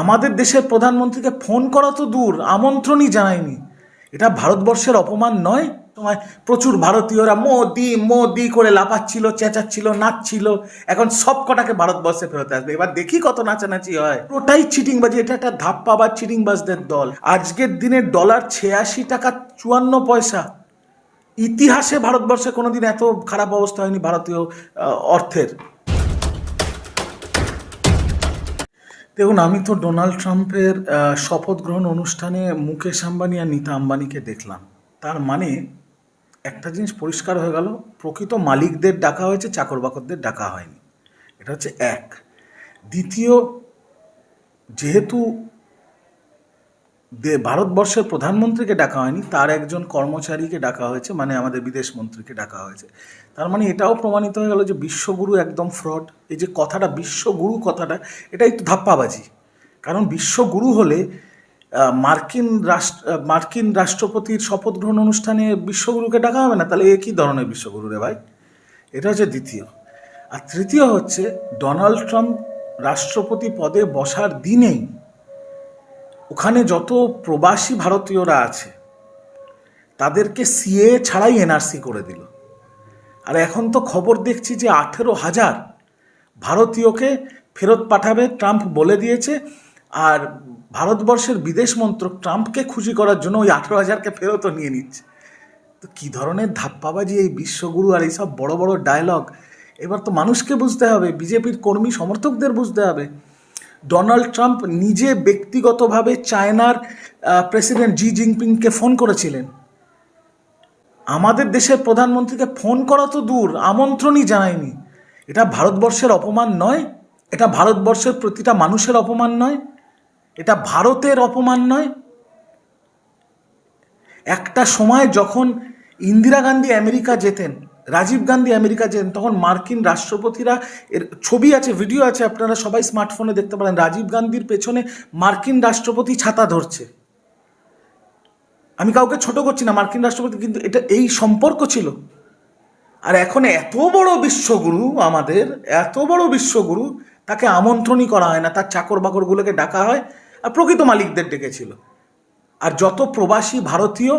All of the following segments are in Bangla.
আমাদের দেশের প্রধানমন্ত্রীকে ফোন করা তো দূর, আমন্ত্রণই জানায়নি। এটা ভারতবর্ষের অপমান নয়? তোমায় প্রচুর ভারতীয়রা মোদি মোদি করে লাপাচ্ছিল চেঁচাচ্ছিল, নাচছিল। এখন সব কটাকে ভারতবর্ষে ফেরত আসবে। এবার দেখি কত নাচানাচি হয়। ওটাই চিটিংবাজি এটা একটা ধাপ্পাবাজ চিটিংবাজদের দল। আজকের দিনে ডলার ছিয়াশি টাকা চুয়ান্ন পয়সা। ইতিহাসে ভারতবর্ষে কোনোদিন এত খারাপ অবস্থা হয়নি ভারতীয় অর্থের। দেখুন, আমি তো ডোনাল্ড ট্রাম্পের শপথ গ্রহণ অনুষ্ঠানে মুকেশ আম্বানি আর নীতা আম্বানিকে দেখলাম। তার মানে একটা জিনিস পরিষ্কার হয়ে গেল, প্রকৃত মালিকদের ডাকা হয়েছে চাকর বাকরদের ডাকা হয়নি। এটা হচ্ছে এক। দ্বিতীয়, যেহেতু ভারতবর্ষের প্রধানমন্ত্রীকে ডাকা হয়নি, তার একজন কর্মচারীকে ডাকা হয়েছে মানে আমাদের বিদেশ মন্ত্রীকে ডাকা হয়েছে। তার মানে এটাও প্রমাণিত হয়ে গেল যে বিশ্বগুরু একদম ফ্রড। এই যে কথাটা, বিশ্বগুরু কথাটা, এটা একটু ধাপ্পাবাজি। কারণ বিশ্বগুরু হলে মার্কিন রাষ্ট্র মার্কিন রাষ্ট্রপতির শপথ গ্রহণ অনুষ্ঠানে বিশ্বগুরুকে ডাকা হবে না? তাহলে এ কী ধরনের বিশ্বগুরু রে ভাই? এটা হচ্ছে দ্বিতীয়। আর তৃতীয় হচ্ছে, ডোনাল্ড ট্রাম্প রাষ্ট্রপতি পদে বসার দিনেই ওখানে যত প্রবাসী ভারতীয়রা আছে, তাদেরকে সিএ ছাড়াই এনআরসি করে দিল। আর এখন তো খবর দেখছি যে আঠেরো হাজার ভারতীয়কে ফেরত পাঠাবে ট্রাম্প বলে দিয়েছে, আর ভারতবর্ষের বিদেশ মন্ত্রক ট্রাম্পকে খুশি করার জন্য ওই আঠেরো হাজারকে ফেরতও নিয়ে নিচ্ছে। তো কী ধরনের ধাপ্পাবাজি এই বিশ্বগুরু আর এইসব বড় বড় ডায়লগ এবার তো মানুষকে বুঝতে হবে, বিজেপির কর্মী সমর্থকদের বুঝতে হবে। ডোনাল্ড ট্রাম্প নিজে ব্যক্তিগতভাবে চায়নার প্রেসিডেন্ট জি জিনপিংকে ফোন করেছিলেন। আমাদের দেশের প্রধানমন্ত্রীকে ফোন করা তো দূর, আমন্ত্রণই জানায়নি। এটা ভারতবর্ষের অপমান নয়, এটা ভারতবর্ষের প্রতিটা মানুষের অপমান নয়, এটা ভারতের অপমান নয়। একটা সময় যখন ইন্দিরা গান্ধী আমেরিকা যেতেন রাজীব গান্ধী আমেরিকা যেতেন তখন মার্কিন রাষ্ট্রপতিরা এর ছবি আছে, ভিডিও আছে, আপনারা সবাই স্মার্টফোনে দেখতে পারেন, রাজীব গান্ধীর পেছনে মার্কিন রাষ্ট্রপতি ছাতা ধরছে। আমি কাউকে ছোট করছি না, মার্কিন রাষ্ট্রপতি কিন্তু এটা, এই সম্পর্ক ছিল। আর এখন এত বড় বিশ্বগুরু আমাদের, এত বড় বিশ্বগুরু, তাকে আমন্ত্রণই করা হয় না, তার চাকর বাকরগুলোকে ডাকা হয়, আর প্রকৃত মালিকদের ডেকেছিল। আর যত প্রবাসী ভারতীয়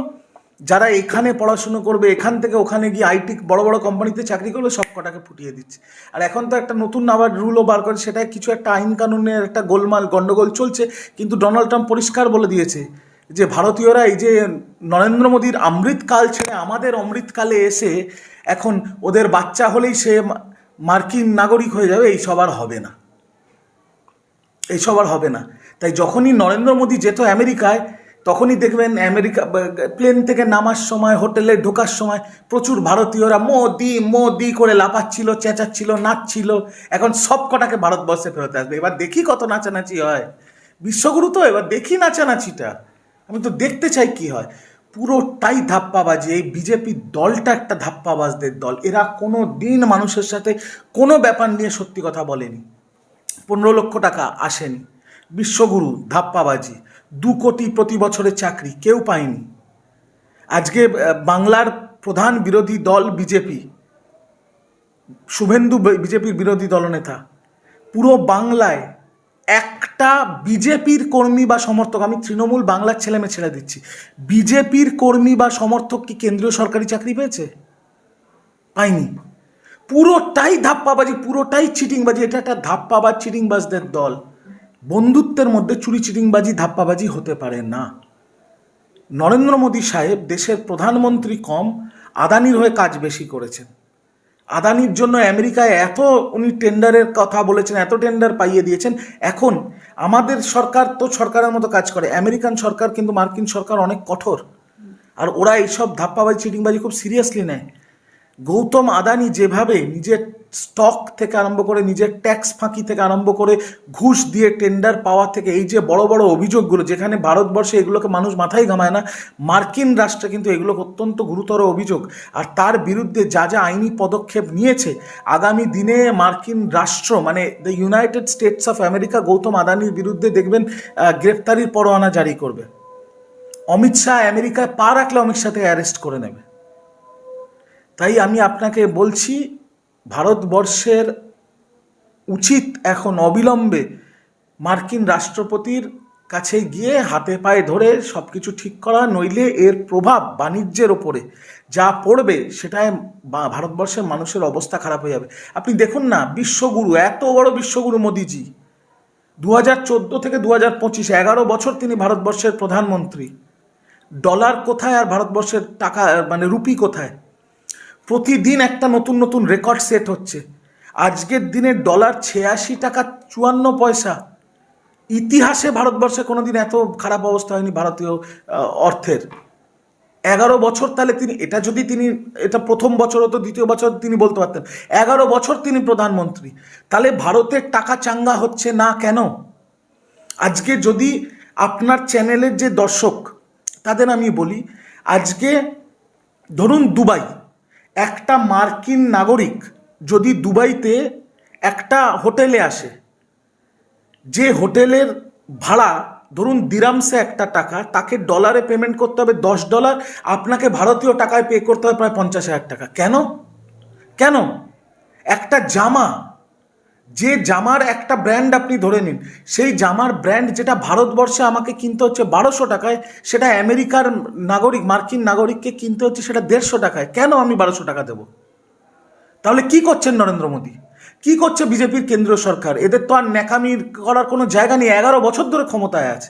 যারা এখানে পড়াশুনো করবে, এখান থেকে ওখানে গিয়ে আইটি বড় বড় কোম্পানিতে চাকরি করবে, সব কটাকে ফুটিয়ে দিচ্ছে। আর এখন তো একটা নতুন আবার রুলও বার করে, সেটাই কিছু একটা আইন কানুনের একটা গোলমাল, গন্ডগোল চলছে। কিন্তু ডোনাল্ড ট্রাম্প পরিষ্কার বলে দিয়েছে যে, ভারতীয়রা এই যে নরেন্দ্র মোদীর অমৃতকাল ছেড়ে আমাদের অমৃতকালে এসে এখন ওদের বাচ্চা হলেই সে মার্কিন নাগরিক হয়ে যাবে, এই সবার হবে না। এইসব আর হবে না। তাই যখনই নরেন্দ্র মোদী যেত আমেরিকায় তখনই দেখবেন আমেরিকা প্লেন থেকে নামার সময় হোটেলে ঢোকার সময় প্রচুর ভারতীয়রা মোদি মোদি করে লাপাচ্ছিল চেঁচাচ্ছিল, নাচছিল। এখন সব কটাকে ভারতবর্ষে ফেরত আসবে। এবার দেখি কত নাচানাচি হয়। বিশ্বগুরু তো, এবার দেখি নাচানাচিটা। আমি তো দেখতে চাই কি হয়। পুরোটাই ধাপ্পাবাজি। এই বিজেপি দলটা একটা ধাপ্পাবাজদের দল। এরা কোনো দিন মানুষের সাথে কোনো ব্যাপার নিয়ে সত্যি কথা বলেনি। পনেরো লক্ষ টাকা আসেনি। বিশ্বগুরু ধাপ্পাবাজি, দু কোটি প্রতি বছরের চাকরি, কেউ পায়নি। আজকে বাংলার প্রধান বিরোধী দল বিজেপি, শুভেন্দু বিজেপির বিরোধী দলনেতা, পুরো বাংলায় একটা বিজেপির কর্মী বা সমর্থক, আমি তৃণমূল বাংলার ছেলে মেয়ে ছেড়ে দিচ্ছি, বিজেপির কর্মী বা সমর্থক কি কেন্দ্রীয় সরকারি চাকরি পেয়েছে? পাইনি পুরোটাই ধাপ্পাবাজি, পুরোটাই চিটিংবাজি, এটা একটা ধাপ্পাবাজ, চিটিংবাজদের দল। বন্ধুত্বের মধ্যে চুরি চিটিংবাজি, ধাপ্পাবাজি হতে পারে না। নরেন্দ্র মোদী সাহেব দেশের প্রধানমন্ত্রী কম, আদানির হয়ে কাজ বেশি করেছেন। আদানির জন্য আমেরিকায় এত উনি টেন্ডারের কথা বলেছেন, এত টেন্ডার পাইয়ে দিয়েছেন, এখন আমাদের সরকার তো সরকারের মতো কাজ করে। আমেরিকান সরকার কিন্তু মার্কিন সরকার অনেক কঠোর। আর ওরা এইসব ধাপ্পাবাজি, চিটিংবাজি খুব সিরিয়াসলি নেয়। গৌতম আদানি যেভাবে নিজের স্টক থেকে আরম্ভ করে, নিজের ট্যাক্স ফাঁকি থেকে আরম্ভ করে ঘুষ দিয়ে টেন্ডার পাওয়া থেকে এই যে বড় বড় অভিযোগগুলো, যেখানে ভারতবর্ষে এগুলোকে মানুষ মাথায় ঘামায় না, মার্কিন রাষ্ট্রে কিন্তু এগুলো অত্যন্ত গুরুতর অভিযোগ। আর তার বিরুদ্ধে যা যা আইনি পদক্ষেপ নিয়েছে, আগামী দিনে মার্কিন রাষ্ট্র মানে the United States of America Gautam আদানির বিরুদ্ধে দেখবেন গ্রেপ্তারির পরোয়ানা জারি করবে। অমিত শাহ আমেরিকায় পা রাখলে অমিত শাহকে অ্যারেস্ট করে নেবে। তাই আমি আপনাকে বলছি, ভারতবর্ষের উচিত এখন অবিলম্বে মার্কিন রাষ্ট্রপতির কাছে গিয়ে হাতে পায়ে ধরে সব কিছু ঠিক করা, নইলে এর প্রভাব বাণিজ্যের ওপরে যা পড়বে সেটায় বা- ভারতবর্ষের মানুষের অবস্থা খারাপ হয়ে যাবে। আপনি দেখুন না, বিশ্বগুরু, এত বড় বিশ্বগুরু মোদিজি। দু হাজার চোদ্দ থেকে দু হাজার পঁচিশ, এগারো বছর তিনি ভারতবর্ষের প্রধানমন্ত্রী। ডলার কোথায় আর ভারতবর্ষের টাকা মানে রুপি কোথায়? প্রতিদিন একটা নতুন নতুন রেকর্ড সেট হচ্ছে। আজকের দিনে ডলার ছিয়াশি টাকা চুয়ান্ন পয়সা। ইতিহাসে ভারতবর্ষে কোনো দিন এত খারাপ অবস্থা হয়নি ভারতীয় অর্থের। এগারো বছর তাহলে তিনি, এটা যদি তিনি, এটা প্রথম বছর হতো, দ্বিতীয় বছর তিনি বলতে পারতেন। এগারো বছর তিনি প্রধানমন্ত্রী। তাহলে ভারতের টাকা চাঙ্গা হচ্ছে না কেন? আজকে যদি আপনার চ্যানেলের যে দর্শক, তাদের আমি বলি, আজকে ধরুন দুবাই একটা মার্কিন নাগরিক যদি দুবাইতে একটা হোটেলে আসে, যে হোটেলের ভাড়া, ধরুন দিরামসে একটা টাকা, তাকে ডলারে পেমেন্ট করতে হবে দশ ডলার, আপনাকে ভারতীয় টাকায় পে করতে হবে প্রায় পঞ্চাশ হাজার টাকা। কেন? কেন? একটা জামা যে জামার একটা ব্র্যান্ড আপনি ধরে নিন, সেই জামার ব্র্যান্ড যেটা ভারতবর্ষে আমাকে কিনতে হচ্ছে বারোশো টাকায়, সেটা আমেরিকার নাগরিক, মার্কিন নাগরিককে কিনতে হচ্ছে সেটা দেড়শো টাকায়। কেন আমি বারোশো টাকা দেব? তাহলে কি করছেন নরেন্দ্র মোদী? কি করছে বিজেপির কেন্দ্রীয় সরকার? এদের তো আর ন্যাকামির করার কোনো জায়গা নেই, এগারো বছর ধরে ক্ষমতায় আছে।